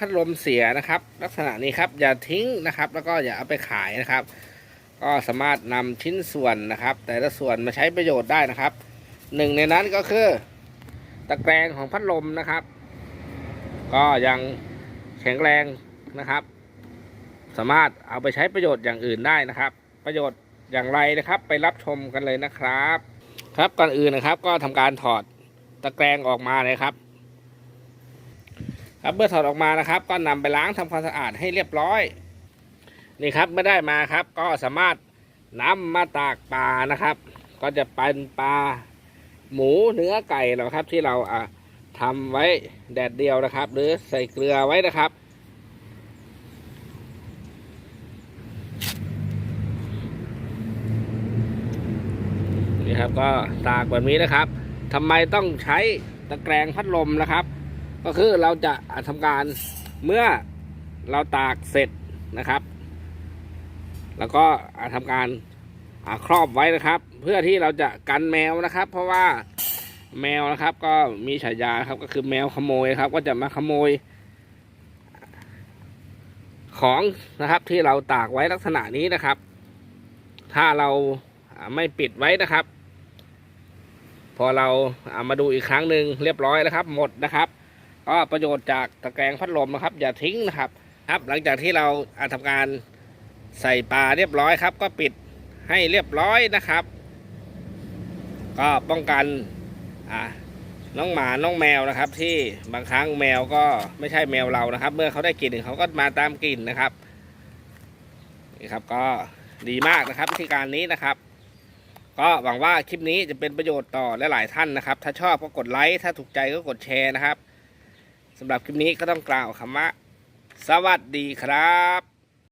พัดลมเสียนะครับ ลักษณะนี้ครับอย่าทิ้งนะครับ แล้วก็อย่าเอาไปขายนะครับ ก็สามารถนำชิ้นส่วนนะครับ แต่ละส่วนมาใช้ประโยชน์ได้นะครับหนึ่งในนั้นก็คือ ตะแกรงของพัดลมนะครับ ก็ยังแข็งแรงนะครับ สามารถเอาไปใช้ประโยชน์อย่างอื่นได้นะครับ ประโยชน์อย่างไรนะครับ ไปรับชมกันเลยนะครับ ครับก่อนอื่นนะครับ ก็ทำการถอดตะแกรงออกมาเลยครับ ครับเมื่อถอดออกมานะครับ ก็นำไปล้างทำความสะอาดให้เรียบร้อย นี่ครับเมื่อได้มาครับ ก็สามารถนำมาตากปลานะครับ ก็จะเป็นปลาหมูเนื้อไก่เราครับ ที่เราอะทำไว้แดดเดียวนะครับ หรือใส่เกลือไว้นะครับ นี่ครับก็ตากแบบนี้นะครับทำไมต้องใช้ตะแกรงพัดลมนะครับ ก็คือเราจะทำการเมื่อเราตากเสร็จนะครับ แล้วก็ทำการครอบไว้นะครับ เพื่อที่เราจะกันแมวนะครับ เพราะว่าแมวนะครับ ก็มีฉายาครับก็คือแมวขโมยครับ ก็จะมาขโมย ของนะครับที่เราตากไว้ลักษณะนี้นะครับ ถ้าเราอ่าไม่ปิดไว้นะครับ พอเราเอามาดูอีกครั้งหนึ่งเรียบร้อยแล้วครับ หมดนะครับ ก็ประโยชน์จากตะแกรงพัดลมนะครับ อย่าทิ้งนะครับครับหลังจากที่เราอาทำการใส่ปลาเรียบร้อยครับ ก็ปิดให้เรียบร้อยนะครับ ก็ป้องกันอ่าน้องหมา น้องแมวนะครับ ที่บางครั้งแมวก็ไม่ใช่แมวเรานะครับ เมื่อเขาได้กลิ่นเขาก็มาตามกลิ่นนะครับนี่ครับก็ดีมากนะครับวิธีการนี้นะครับ ก็หวังว่าคลิปนี้จะเป็นประโยชน์ต่อหลายๆท่านนะครับ ถ้าชอบก็กดไลค์ถ้าถูกใจก็กดแชร์นะครับ สำหรับคลิปนี้ก็ต้องกล่าวคำว่า สวัสดีครับ